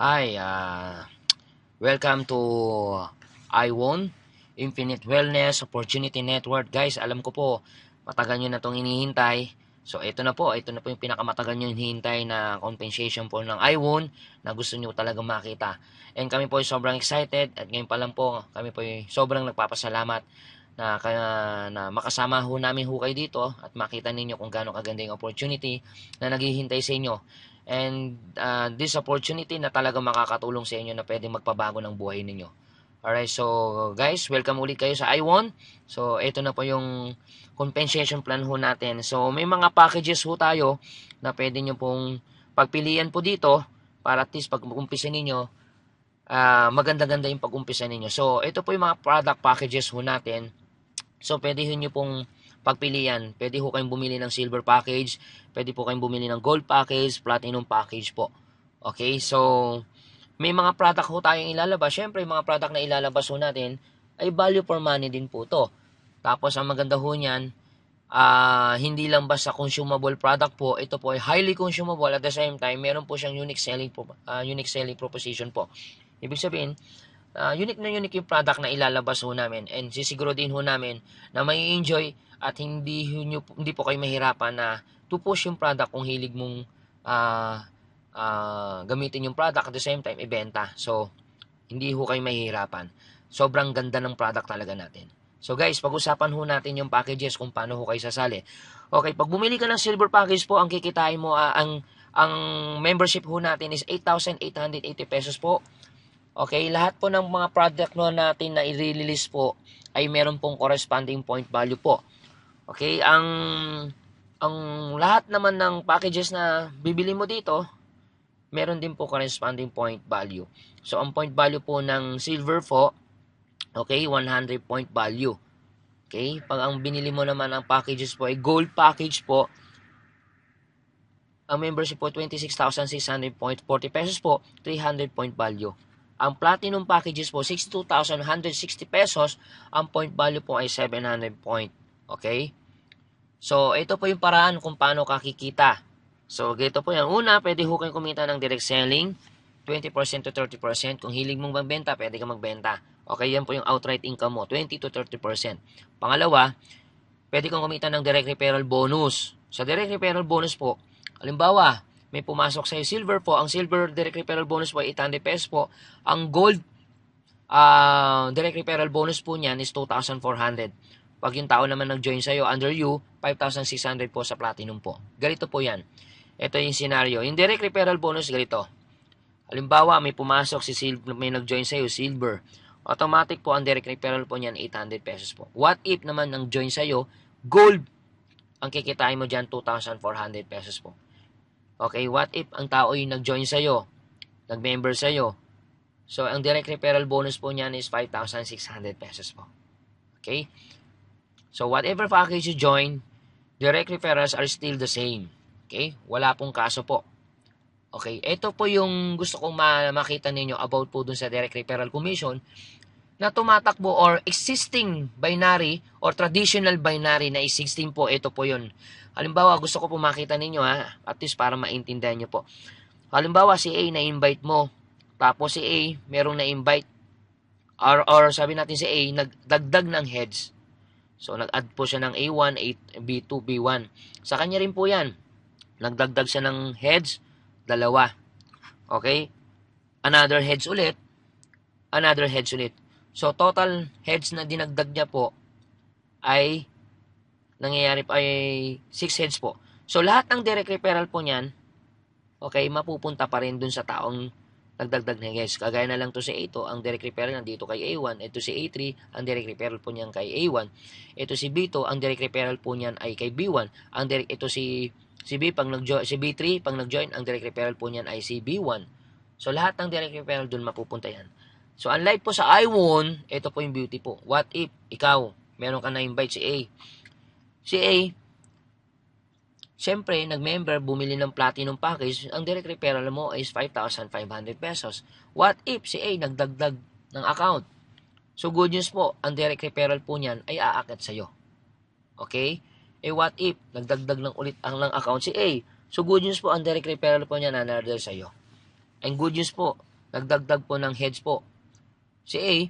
Hi, uh, welcome to iWon Infinite Wellness Opportunity Network. Guys, alam ko po, matagal nyo na itong hinihintay. So, ito na po. Ito na po yung pinakamatagal nyo hinihintay na compensation po ng iWon na gusto nyo talaga makita. And kami po ay sobrang excited at ngayon pa lang po, kami po ay sobrang nagpapasalamat na, kaya, na makasama ho namin ho kayo dito at makita ninyo kung gaano kaganda yung opportunity na naghihintay sa inyo. And uh, this opportunity na talaga makakatulong sa inyo na pwedeng magpabago ng buhay ninyo. Alright, so guys, welcome ulit kayo sa iWon. So, ito na po yung compensation plan ho natin. So, may mga packages ho tayo na pwede nyo pong pagpilian po dito para at least pag umpisa ninyo, uh, maganda-ganda yung pag-umpisa ninyo. So, ito po yung mga product packages ho natin So, pwede nyo pong pagpilian. Pwede ho kayong bumili ng silver package, pwede po kayong bumili ng gold package, platinum package po. Okay, so may mga product ho tayong ilalabas. Siyempre, yung mga product na ilalabas ho natin ay value for money din po to. Tapos, ang maganda ho niyan, uh, hindi lang basta consumable product po, ito po ay highly consumable at the same time, meron po siyang unique selling, uh, unique selling proposition po. Ibig sabihin, uh, unique na unique yung product na ilalabas ho namin and sisiguro din ho namin na may enjoy at hindi nyo, hindi po kayo mahirapan na to push yung product kung hilig mong uh, uh, gamitin yung product at the same time ibenta. So, hindi ho kayo mahihirapan. Sobrang ganda ng product talaga natin. So guys, pag-usapan ho natin yung packages kung paano ho kayo sasali. Okay, pag bumili ka ng silver package po, ang kikitain mo, uh, ang ang membership ho natin is 8,880 pesos po. Okay, lahat po ng mga product no natin na i-release po ay meron pong corresponding point value po. Okay, ang ang lahat naman ng packages na bibili mo dito, meron din po corresponding point value. So, ang point value po ng silver po, okay, 100 point value. Okay, pag ang binili mo naman ang packages po ay gold package po, ang membership po 26,640 pesos po, 300 point value. Ang platinum packages po, 62,160 pesos. Ang point value po ay 700 point. Okay? So, ito po yung paraan kung paano kakikita. So, ganito po yan. Una, pwede ho kayong kumita ng direct selling. 20% to 30%. Kung hilig mong magbenta, pwede ka magbenta. Okay, yan po yung outright income mo. 20 to 30%. Pangalawa, pwede kang kumita ng direct referral bonus. Sa direct referral bonus po, halimbawa, may pumasok sa silver po. Ang silver direct referral bonus po ay 800 pesos po. Ang gold uh, direct referral bonus po niyan is 2,400. Pag yung tao naman nag-join sa'yo under you, 5,600 po sa platinum po. Ganito po yan. Ito yung scenario. Yung direct referral bonus, ganito. Halimbawa, may pumasok si silver, may nag-join sa'yo, silver. Automatic po ang direct referral po niyan 800 pesos po. What if naman nang join sa'yo, gold, ang kikitain mo dyan 2,400 pesos po. Okay, what if ang tao yung nag-join sa'yo, nag-member sa'yo, so ang direct referral bonus po niyan is 5,600 pesos po. Okay? So whatever package you join, direct referrals are still the same. Okay? Wala pong kaso po. Okay, ito po yung gusto kong makita ninyo about po dun sa direct referral commission na tumatakbo or existing binary or traditional binary na is 16 po, ito po yun. Halimbawa, gusto ko po makita ninyo ha, at least para maintindihan nyo po. Halimbawa, si A na-invite mo, tapos si A, merong na-invite, or, or sabi natin si A, nagdagdag ng heads. So, nag-add po siya ng A1, A, B2, B1. Sa kanya rin po yan. Nagdagdag siya ng heads, dalawa. Okay? Another heads ulit, another heads ulit. So, total heads na dinagdag niya po ay nangyayari pa ay 6 heads po. So, lahat ng direct referral po niyan, okay, mapupunta pa rin dun sa taong nagdagdag ng heads. Kagaya na lang to si A2, ang direct referral nandito kay A1. Ito si A3, ang direct referral po niyan kay A1. Ito si B2, ang direct referral po niyan ay kay B1. Ang direct, ito si si B pag nag si B3 pag nag-join ang direct referral po niyan ay si B1. So lahat ng direct referral dun mapupunta yan. So unlike po sa I1, ito po yung beauty po. What if ikaw meron ka na invite si A Si A, Siyempre, nag-member, bumili ng platinum package, ang direct referral mo is 5,500 pesos. What if si A nagdagdag ng account? So, good news po, ang direct referral po niyan ay aakit sa'yo. Okay? Eh, what if nagdagdag ng ulit ang lang account si A? So, good news po, ang direct referral po niyan nanarder sa'yo. And good news po, nagdagdag po ng heads po. Si A,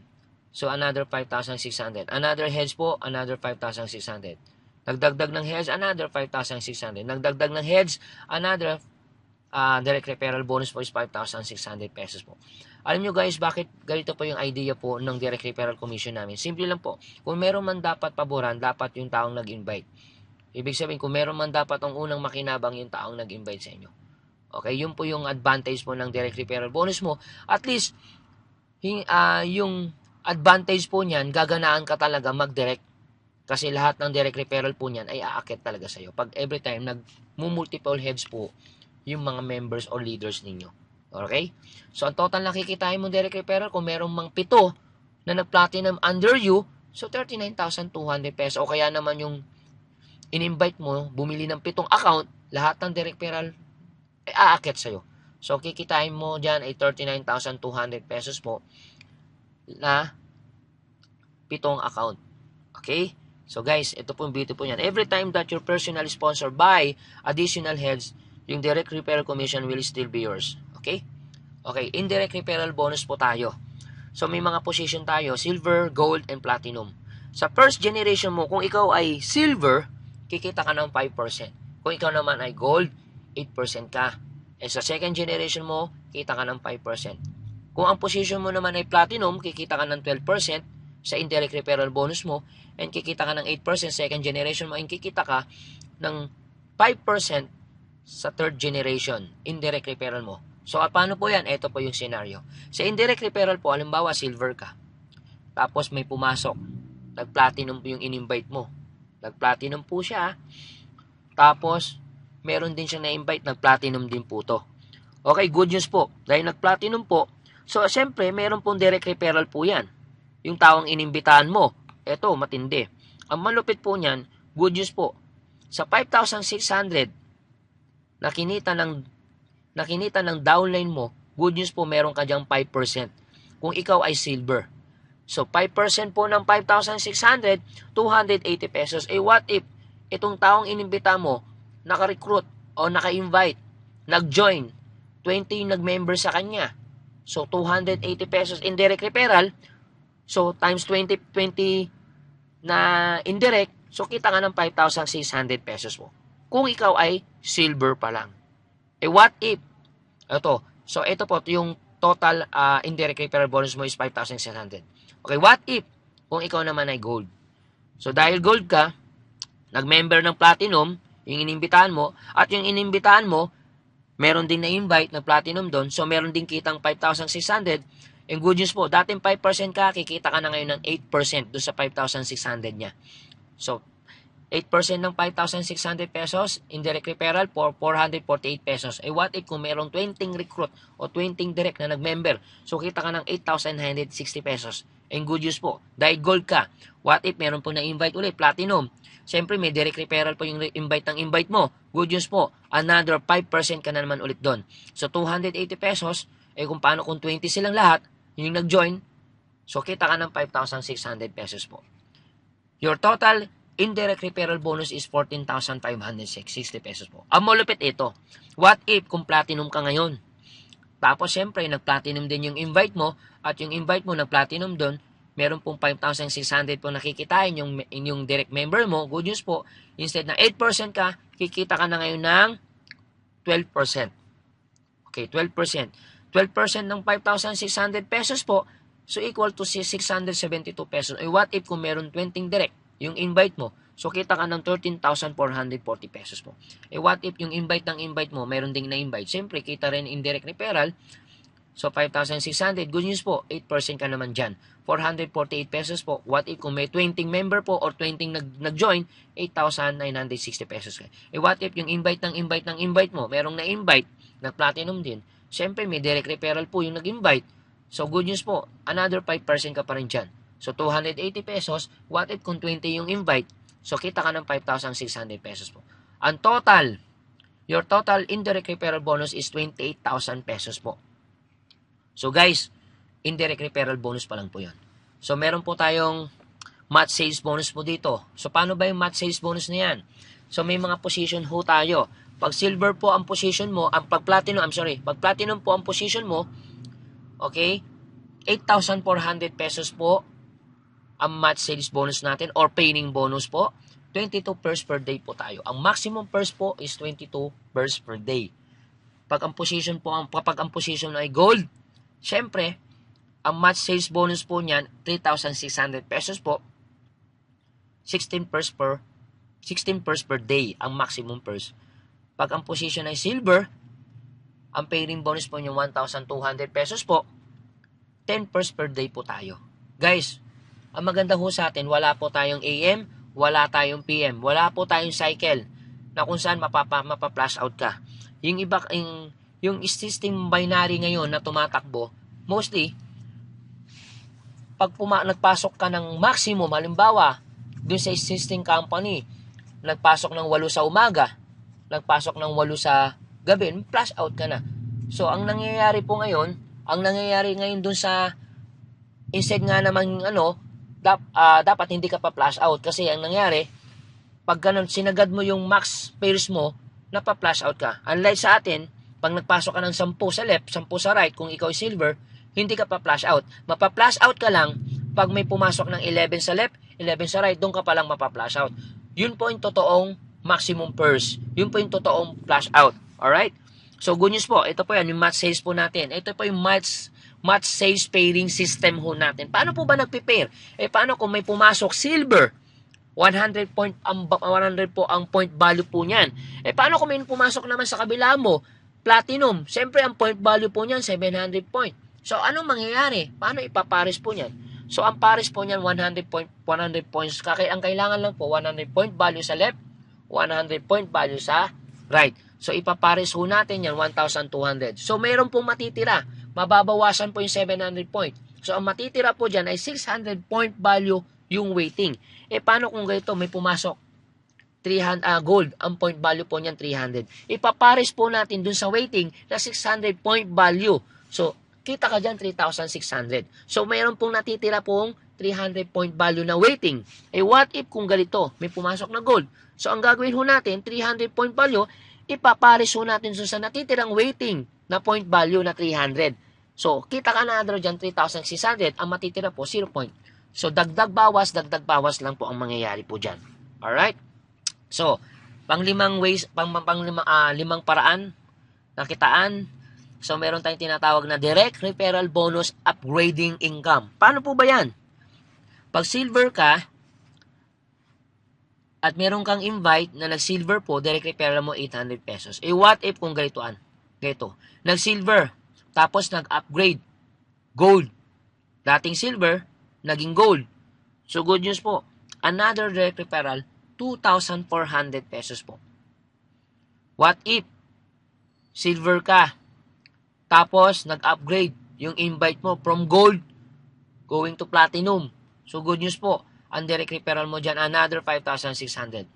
so another 5,600. Another heads po, another 5,600. Nagdagdag ng heads, another 5,600. Nagdagdag ng heads, another uh, direct referral bonus po is 5,600 pesos po. Alam nyo guys, bakit ganito po yung idea po ng direct referral commission namin? Simple lang po. Kung meron man dapat paboran, dapat yung taong nag-invite. Ibig sabihin, kung meron man dapat ang unang makinabang yung taong nag-invite sa inyo. Okay, yun po yung advantage po ng direct referral bonus mo. At least, yung, uh, yung advantage po niyan, gaganaan ka talaga mag-direct. Kasi lahat ng direct referral po niyan ay aakit talaga sa iyo. Pag every time nag-multiple heads po yung mga members or leaders ninyo. Okay? So, ang total nakikitain mo direct referral, kung merong mang pito na nag-platinum under you, so 39,200 pesos. O kaya naman yung in-invite mo, bumili ng pitong account, lahat ng direct referral ay aakit sa'yo. So, kikitain mo dyan ay 39,200 pesos po na pitong account. Okay? So guys, ito po yung beauty po yan. Every time that your personal sponsor buy additional heads, yung direct referral commission will still be yours. Okay? Okay, indirect referral bonus po tayo. So may mga position tayo, silver, gold, and platinum. Sa first generation mo, kung ikaw ay silver, kikita ka ng 5%. Kung ikaw naman ay gold, 8% ka. And sa second generation mo, kita ka ng 5%. Kung ang position mo naman ay platinum, kikita ka ng 12% sa indirect referral bonus mo, and kikita ka ng 8% second generation mo, and kikita ka ng 5% sa third generation indirect referral mo. So, paano po yan? Ito po yung scenario. Sa indirect referral po, halimbawa, silver ka. Tapos may pumasok. Nag-platinum po yung in-invite mo. Nag-platinum po siya. Tapos, meron din siya na-invite, nag-platinum din po to. Okay, good news po. Dahil nag-platinum po, so, siyempre, meron pong direct referral po yan. Yung taong inimbitahan mo. Ito, matindi. Ang malupit po niyan, good news po. Sa 5,600 na kinita ng nakinita ng downline mo, good news po meron ka diyang 5% kung ikaw ay silver. So 5% po ng 5,600, 280 pesos. Eh what if itong taong inimbita mo, naka-recruit o naka-invite, nag-join, 20 yung nag-member sa kanya. So 280 pesos indirect referral. So times 20, 20 na indirect, so kita nga ng 5,600 pesos mo. Kung ikaw ay silver pa lang. Eh what if? Ito. So ito po yung total uh, indirect referral bonus mo is 5,600. Okay, what if kung ikaw naman ay gold? So dahil gold ka, nag-member ng platinum, yung inimbitahan mo, at yung inimbitahan mo, meron din na-invite na platinum doon, so meron din kitang 5,600. And good news po, dating 5% ka, kikita ka na ngayon ng 8% doon sa 5,600 niya. So, 8% ng 5,600 pesos, indirect referral for 448 pesos. Eh what if kung merong 20 recruit o 20 direct na nag-member, so kita ka ng 8,960 pesos. And good news po, dahil gold ka, what if meron po na-invite ulit, platinum. Siyempre may direct referral po yung invite ng invite mo. Good news po, another 5% ka na naman ulit doon. So 280 pesos, eh kung paano kung 20 silang lahat, yung nag-join, so kita ka ng 5,600 pesos po. Your total indirect referral bonus is 14,560 pesos po. Ang malupit ito, what if kung platinum ka ngayon? Tapos syempre, nag-platinum din yung invite mo at yung invite mo nag-platinum doon, meron pong 5,600 po nakikitain yung, yung direct member mo. Good news po, instead na 8% ka, kikita ka na ngayon ng 12%. Okay, 12%. 12% ng 5,600 pesos po, so equal to 672 pesos. Eh, what if kung meron 20 direct? yung invite mo. So, kita ka ng 13,440 pesos po. Eh, what if yung invite ng invite mo, meron ding na-invite? Siyempre, kita rin indirect referral. So, 5,600. Good news po, 8% ka naman dyan. 448 pesos po. What if kung may 20 member po or 20 nag, nag-join, 8,960 pesos ka. Eh, what if yung invite ng invite ng invite mo, merong na-invite, nag-platinum din. Siyempre, may direct referral po yung nag-invite. So, good news po, another 5% ka pa rin dyan. So, 280 pesos. What if kung 20 yung invite? So, kita ka ng 5,600 pesos po. Ang total, your total indirect referral bonus is 28,000 pesos po. So, guys, indirect referral bonus pa lang po yon. So, meron po tayong match sales bonus po dito. So, paano ba yung match sales bonus na yan? So, may mga position ho tayo. Pag silver po ang position mo, ang pag platinum, I'm sorry, pag platinum po ang position mo, Okay? 8,400 pesos po ang match sales bonus natin or paying bonus po. 22 pairs per day po tayo. Ang maximum pairs po is 22 pairs per day. Pag ang position po, ang, kapag ang position ay gold, syempre, ang match sales bonus po niyan, 3,600 pesos po. 16 pairs per 16 pairs per day ang maximum pairs. Pag ang position ay silver, ang pairing bonus po niyo 1,200 pesos po. 10 pairs per day po tayo. Guys, ang maganda ho sa atin, wala po tayong AM, wala tayong PM, wala po tayong cycle na kung saan mapapa, mapa-flash out ka. Yung iba, yung, yung system binary ngayon na tumatakbo, mostly, pag puma, nagpasok ka ng maximum, halimbawa, dun sa existing company, nagpasok ng 8 sa umaga, nagpasok ng 8 sa gabi, flash out ka na. So, ang nangyayari po ngayon, ang nangyayari ngayon dun sa instead nga naman ano, dap, ah, dapat hindi ka pa flash out kasi ang nangyari, pag ganun, sinagad mo yung max pairs mo, napa-flash out ka. Unlike sa atin, pag nagpasok ka ng 10 sa left, 10 sa right, kung ikaw ay silver, hindi ka pa flash out. Mapa-flash out ka lang pag may pumasok ng 11 sa left, 11 sa right, doon ka pa lang mapa-flash out. Yun po yung totoong maximum purse. Yun po yung totoong flash out. Alright? So, good news po. Ito po yan, yung match sales po natin. Ito po yung match, match sales pairing system ho natin. Paano po ba nagpe-pair? Eh, paano kung may pumasok silver? 100 point ang 100 po ang point value po niyan. Eh paano kung may pumasok naman sa kabila mo platinum? Siyempre ang point value po niyan 700 point. So anong mangyayari? Paano ipapares po niyan? So ang pares po niyan 100 point 100 points. Kaya ang kailangan lang po 100 point value sa left, 100 point value sa right. So ipapares ho natin yan 1,200. So meron pong matitira. Mababawasan po yung 700 point. So ang matitira po diyan ay 600 point value yung weighting. Eh paano kung ganito may pumasok 300 ah, gold, ang point value po niyan 300. Ipapares po natin dun sa weighting na 600 point value. So kita ka diyan 3,600. So mayroon pong natitira pong 300 point value na weighting. Eh what if kung ganito, may pumasok na gold. So ang gagawin ho natin, 300 point value, ipapares ho natin sa natitirang weighting na point value na 300. So kita ka na dyan 3,600, ang matitira po 0 point. So, dagdag bawas, dagdag bawas lang po ang mangyayari po dyan. Alright? So, panglimang ways, pang, pang limang, ah, limang paraan na kitaan. So, meron tayong tinatawag na direct referral bonus upgrading income. Paano po ba yan? Pag silver ka, at meron kang invite na nag-silver po, direct referral mo 800 pesos. Eh, what if kung ganitoan? Ganito. Nag-silver, tapos nag-upgrade, gold. Dating silver, naging gold. So good news po. Another direct referral, 2,400 pesos po. What if silver ka, tapos nag-upgrade yung invite mo from gold going to platinum. So good news po. Ang direct referral mo dyan, another 5,600.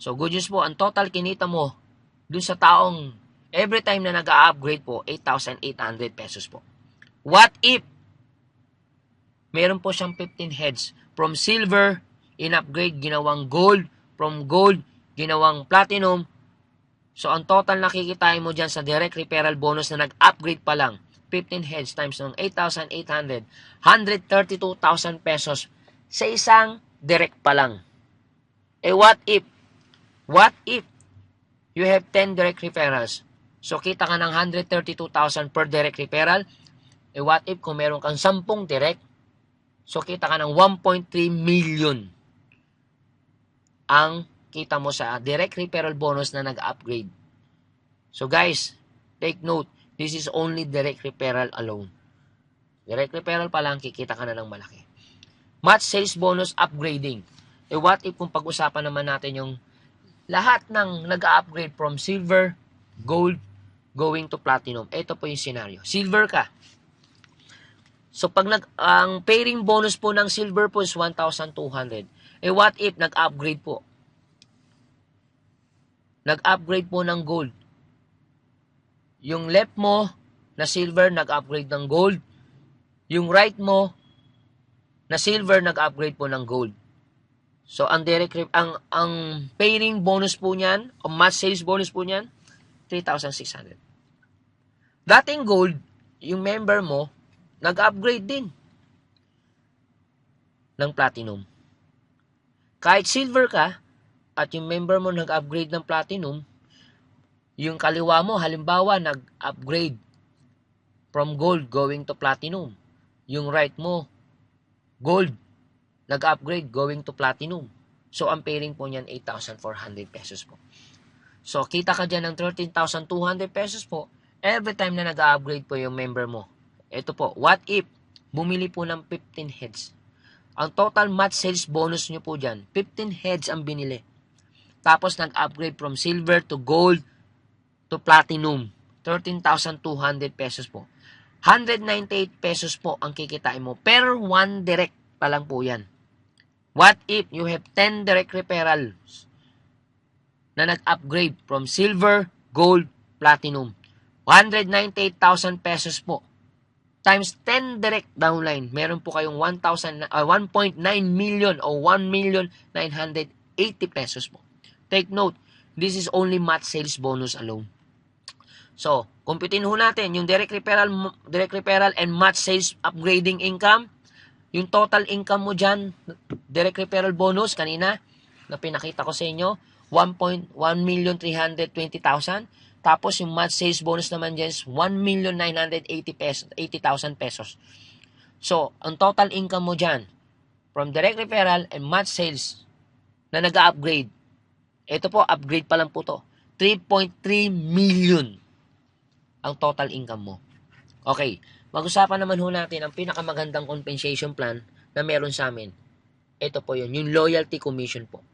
So good news po, ang total kinita mo dun sa taong every time na nag-upgrade po, 8,800 pesos po. What if meron po siyang 15 heads. From silver, in-upgrade, ginawang gold. From gold, ginawang platinum. So, ang total nakikita mo dyan sa direct referral bonus na nag-upgrade pa lang, 15 heads times ng 8,800, 132,000 pesos sa isang direct pa lang. Eh, what if, what if you have 10 direct referrals? So, kita ka ng 132,000 per direct referral. Eh, what if kung meron kang 10 direct, So, kita ka ng 1.3 million ang kita mo sa direct referral bonus na nag-upgrade. So, guys, take note, this is only direct referral alone. Direct referral pa lang, kikita ka na ng malaki. Match sales bonus upgrading. Eh, what if kung pag-usapan naman natin yung lahat ng nag-upgrade from silver, gold, going to platinum. Ito po yung scenario. Silver ka, So pag nag ang pairing bonus po ng silver po is 1,200. Eh what if nag-upgrade po? Nag-upgrade po ng gold. Yung left mo na silver nag-upgrade ng gold. Yung right mo na silver nag-upgrade po ng gold. So ang direct ang ang pairing bonus po niyan, o match sales bonus po niyan 3,600. Dating gold, yung member mo nag-upgrade din ng platinum. Kahit silver ka, at yung member mo nag-upgrade ng platinum, yung kaliwa mo, halimbawa, nag-upgrade from gold going to platinum. Yung right mo, gold, nag-upgrade going to platinum. So, ang pairing po niyan, 8,400 pesos po. So, kita ka dyan ng 13,200 pesos po every time na nag-upgrade po yung member mo. Ito po, what if bumili po ng 15 heads? Ang total match sales bonus nyo po dyan, 15 heads ang binili. Tapos nag-upgrade from silver to gold to platinum. 13,200 pesos po. 198 pesos po ang kikitain mo. Per one direct pa lang po yan. What if you have 10 direct referrals na nag-upgrade from silver, gold, platinum? 198,000 pesos po. Times 10 direct downline. Meron po kayong 1,000, uh, 1.9 million o 1 million 980 pesos po. Take note, this is only match sales bonus alone. So, kumpitin ho natin yung direct referral, direct referral and match sales upgrading income. Yung total income mo dyan, direct referral bonus kanina, na pinakita ko sa inyo, 1.1,320,000. Tapos yung match sales bonus naman dyan is 1,980 pesos, 80,000 pesos. So, ang total income mo dyan, from direct referral and match sales na nag-upgrade, ito po, upgrade pa lang po to, 3.3 million ang total income mo. Okay, mag-usapan naman ho natin ang pinakamagandang compensation plan na meron sa amin. Ito po yun, yung loyalty commission po.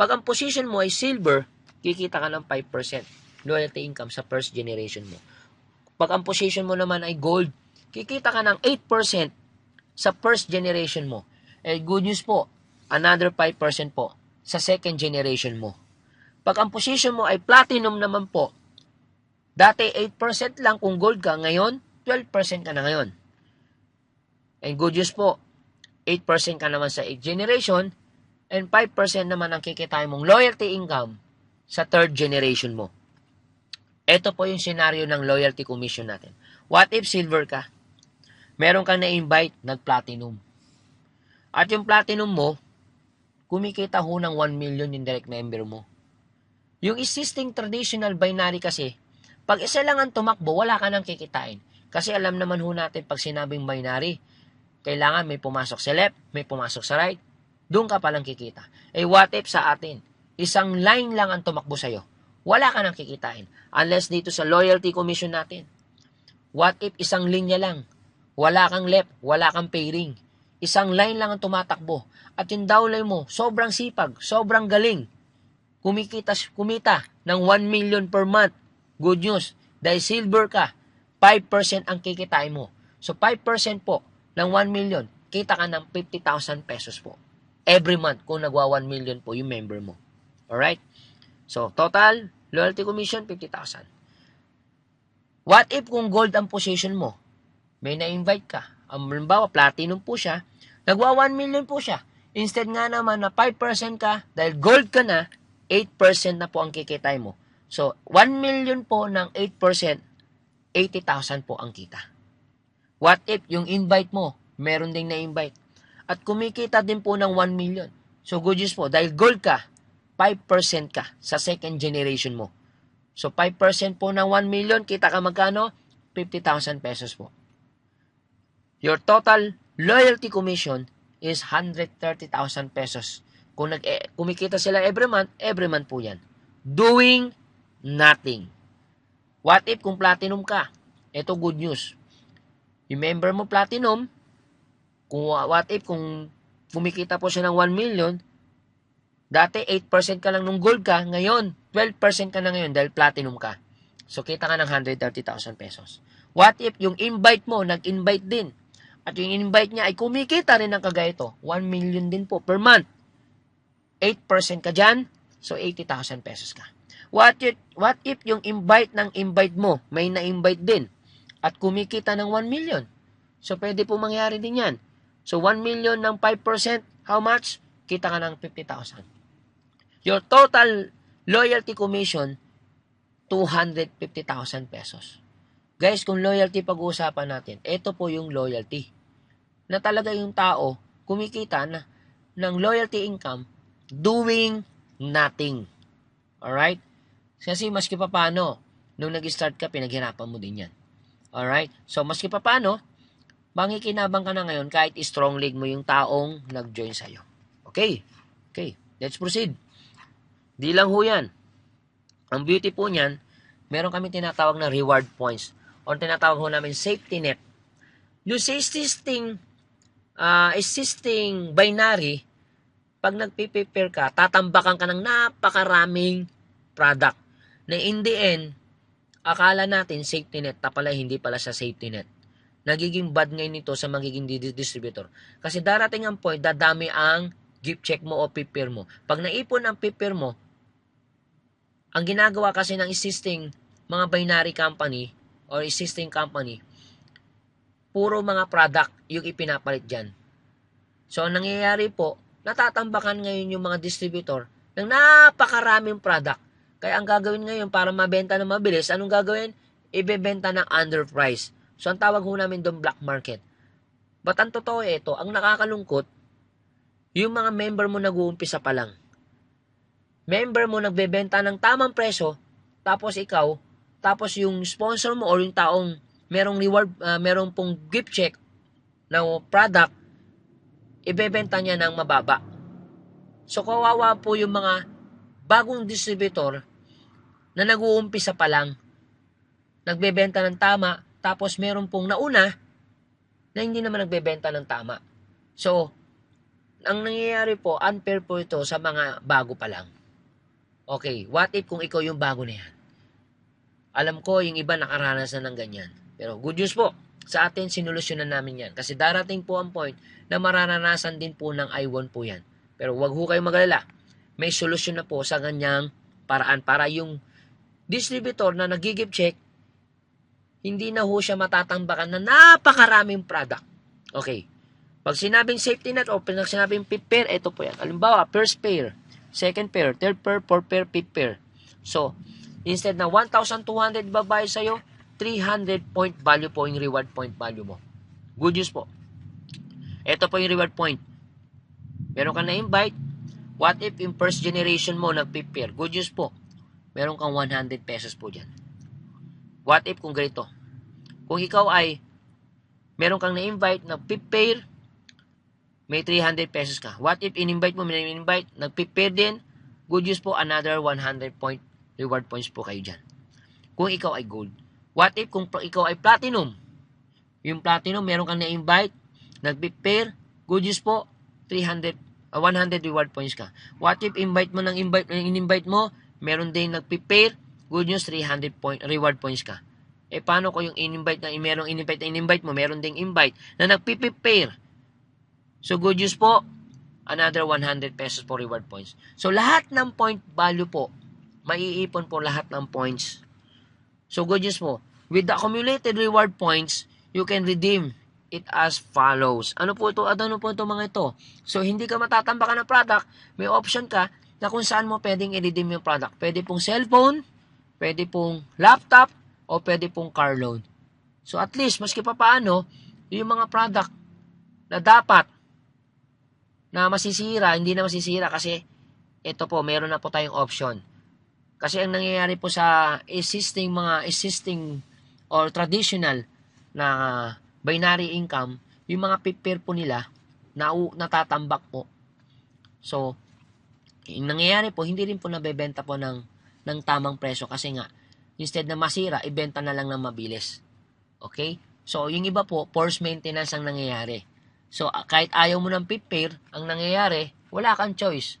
Pag ang position mo ay silver, kikita ka ng 5% loyalty income sa first generation mo. Pag ang position mo naman ay gold, kikita ka ng 8% sa first generation mo. Eh, good news po, another 5% po sa second generation mo. Pag ang position mo ay platinum naman po, dati 8% lang kung gold ka, ngayon 12% ka na ngayon. And good news po, 8% ka naman sa 8th generation, and 5% naman ang kikitain mong loyalty income sa third generation mo. Ito po yung senaryo ng loyalty commission natin. What if silver ka? Meron kang na-invite, nag-platinum. At yung platinum mo, kumikita ho ng 1 million yung direct member mo. Yung existing traditional binary kasi, pag isa lang ang tumakbo, wala ka nang kikitain. Kasi alam naman ho natin pag sinabing binary, kailangan may pumasok sa left, may pumasok sa right, doon ka palang kikita. Eh what if sa atin, isang line lang ang tumakbo sa'yo wala ka nang kikitain. Unless dito sa loyalty commission natin. What if isang linya lang? Wala kang left, wala kang pairing. Isang line lang ang tumatakbo. At yung downline mo, sobrang sipag, sobrang galing. Kumikita, kumita ng 1 million per month. Good news. Dahil silver ka, 5% ang kikitain mo. So 5% po ng 1 million, kita ka ng 50,000 pesos po. Every month kung nagwa 1 million po yung member mo. Alright? So, total, Loyalty commission, 50,000. What if kung gold ang position mo? May na-invite ka. Ang halimbawa, platinum po siya. Nagwa 1 million po siya. Instead nga naman na 5% ka, dahil gold ka na, 8% na po ang kikitay mo. So, 1 million po ng 8%, 80,000 po ang kita. What if yung invite mo, meron ding na-invite. At kumikita din po ng 1 million. So, good news po, dahil gold ka, 5% ka sa second generation mo. So, 5% po ng 1 million, kita ka magkano? 50,000 pesos po. Your total loyalty commission is 130,000 pesos. Kung nag eh, kumikita sila every month, every month po yan. Doing nothing. What if kung platinum ka? Ito good news. Yung member mo platinum, kung what if kung kumikita po siya ng 1 million, Dati 8% ka lang nung gold ka, ngayon 12% ka na ngayon dahil platinum ka. So kita ka ng 130,000 pesos. What if yung invite mo, nag-invite din, at yung invite niya ay kumikita rin ng kagaya ito, 1 million din po per month. 8% ka dyan, so 80,000 pesos ka. What if, what if yung invite ng invite mo, may na-invite din, at kumikita ng 1 million? So pwede po mangyari din yan. So 1 million ng 5%, how much? Kita ka ng 50,000. Your total loyalty commission, 250,000 pesos. Guys, kung loyalty pag-uusapan natin, ito po yung loyalty. Na talaga yung tao kumikita na ng loyalty income doing nothing. Alright? Kasi maski pa paano, nung nag-start ka, pinaghirapan mo din yan. Alright? So, maski pa paano, mangikinabang ka na ngayon kahit strong leg mo yung taong nag-join sa'yo. Okay? Okay. Let's proceed. Di lang ho yan. Ang beauty po niyan, meron kami tinatawag na reward points o tinatawag ho namin safety net. Yung sa existing, uh, existing binary, pag nagpiprepare ka, tatambakan ka ng napakaraming product na in the end, akala natin safety net, ta pala hindi pala sa safety net. Nagiging bad ngayon nito sa magiging di- distributor. Kasi darating ang point, dadami ang gift check mo o prepare mo. Pag naipon ang prepare mo, ang ginagawa kasi ng existing mga binary company or existing company, puro mga product yung ipinapalit dyan. So, ang nangyayari po, natatambakan ngayon yung mga distributor ng napakaraming product. Kaya ang gagawin ngayon para mabenta na mabilis, anong gagawin? Ibebenta ng underprice. So, ang tawag ho namin doon black market. But ang totoo ito, ang nakakalungkot, yung mga member mo nag-uumpisa pa lang. Member mo nagbebenta ng tamang presyo, tapos ikaw, tapos yung sponsor mo or yung taong merong reward, uh, merong pong gift check na product, ibebenta niya ng mababa. So kawawa po yung mga bagong distributor na nag-uumpisa pa lang, nagbebenta ng tama, tapos meron pong nauna na hindi naman nagbebenta ng tama. So, ang nangyayari po, unfair po ito sa mga bago pa lang. Okay, what if kung ikaw yung bago na yan? Alam ko, yung iba nakaranas na ng ganyan. Pero good news po, sa atin sinulusyonan namin yan. Kasi darating po ang point na mararanasan din po ng I1 po yan. Pero wag ho kayong magalala. May solusyon na po sa ganyang paraan para yung distributor na nagigib check, hindi na ho siya matatambakan na napakaraming product. Okay. Pag sinabing safety net o pag sinabing fifth pair, ito po yan. Alimbawa, first pair, second pair, third pair, fourth pair, fifth pair. So, instead na 1,200 babayad sa'yo, 300 point value po yung reward point value mo. Good news po. Ito po yung reward point. Meron ka na-invite. What if yung first generation mo nag-prepare? Good news po. Meron kang 100 pesos po dyan. What if kung ganito? Kung ikaw ay meron kang na-invite, nag-prepare, may 300 pesos ka. What if in-invite mo, may invite nag-prepare din, good news po, another 100 point reward points po kayo dyan. Kung ikaw ay gold. What if kung ikaw ay platinum? Yung platinum, meron kang na-invite, nag-prepare, good news po, 300, uh, 100 reward points ka. What if invite mo ng invite, in-invite mo, meron din nag-prepare, good news, 300 point, reward points ka. Eh, paano ko yung in-invite na, merong in-invite na in-invite mo, meron ding invite na nag-prepare. So, good news po, another 100 pesos for reward points. So, lahat ng point value po, maiipon po lahat ng points. So, good news po, with the accumulated reward points, you can redeem it as follows. Ano po ito? Ano po ito mga ito? So, hindi ka matatambakan ng product, may option ka na kung saan mo pwedeng i-redeem yung product. Pwede pong cellphone, pwede pong laptop, o pwede pong car loan. So, at least, maski pa paano, yung mga product na dapat na masisira, hindi na masisira kasi ito po, meron na po tayong option. Kasi ang nangyayari po sa existing mga existing or traditional na binary income, yung mga prepare po nila na natatambak po. So, nangyayari po, hindi rin po nabebenta po ng, ng tamang presyo kasi nga, instead na masira, ibenta na lang ng mabilis. Okay? So, yung iba po, force maintenance ang nangyayari. So, kahit ayaw mo ng prepare, ang nangyayari, wala kang choice.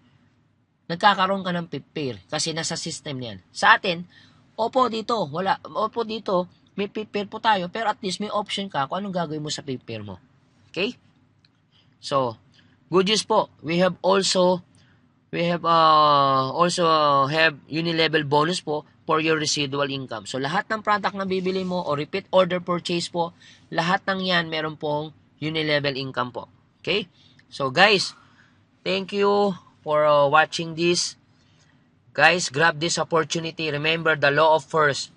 Nagkakaroon ka ng prepare kasi nasa system niyan. Sa atin, opo dito, wala, opo dito, may prepare po tayo, pero at least may option ka kung anong gagawin mo sa prepare mo. Okay? So, good news po, we have also we have uh, also have unilevel bonus po for your residual income. So, lahat ng product na bibili mo o repeat order purchase po, lahat ng yan meron pong unilevel income po. Okay? So, guys, thank you for uh, watching this. Guys, grab this opportunity. Remember the law of first.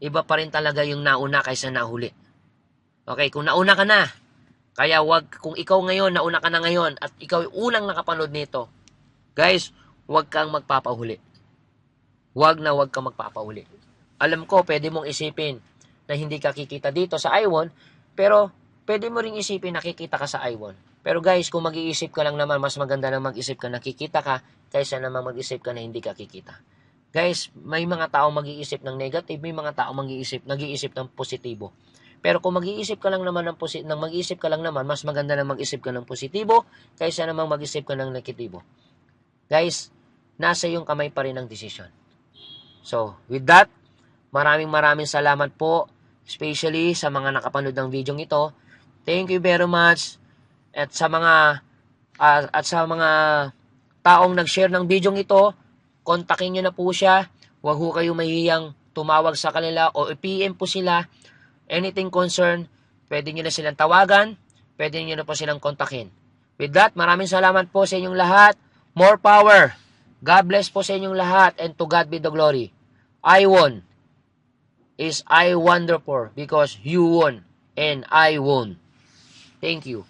iba pa rin talaga yung nauna kaysa nahuli. Okay, kung nauna ka na, kaya wag, kung ikaw ngayon, nauna ka na ngayon, at ikaw yung unang nakapanood nito, guys, wag kang magpapahuli. Wag na wag kang magpapahuli. Alam ko, pwede mong isipin na hindi ka kikita dito sa iWon, pero pwede mo ring isipin nakikita ka sa iWon. Pero guys, kung mag-iisip ka lang naman, mas maganda na mag-isip ka nakikita ka, kaysa naman mag-isip ka na hindi ka kikita. Guys, may mga tao mag-iisip ng negative, may mga tao mag-iisip, nag-iisip ng positibo. Pero kung mag-iisip ka lang naman ng, posi- ng mag-iisip ka lang naman, mas maganda na mag-isip ka ng positibo kaysa naman mag-isip ka ng negatibo. Guys, nasa iyong kamay pa rin ang desisyon. So, with that, maraming maraming salamat po, especially sa mga nakapanood ng video ito. Thank you very much. At sa mga ah, at sa mga taong nag-share ng video ito, kontakin nyo na po siya. Huwag ho kayo mahihiyang tumawag sa kanila o i-PM po sila. Anything concern, pwede nyo na silang tawagan, pwede nyo na po silang kontakin. With that, maraming salamat po sa inyong lahat. More power. God bless po sa inyong lahat and to God be the glory. I won is I wonderful because you won and I won. Thank you.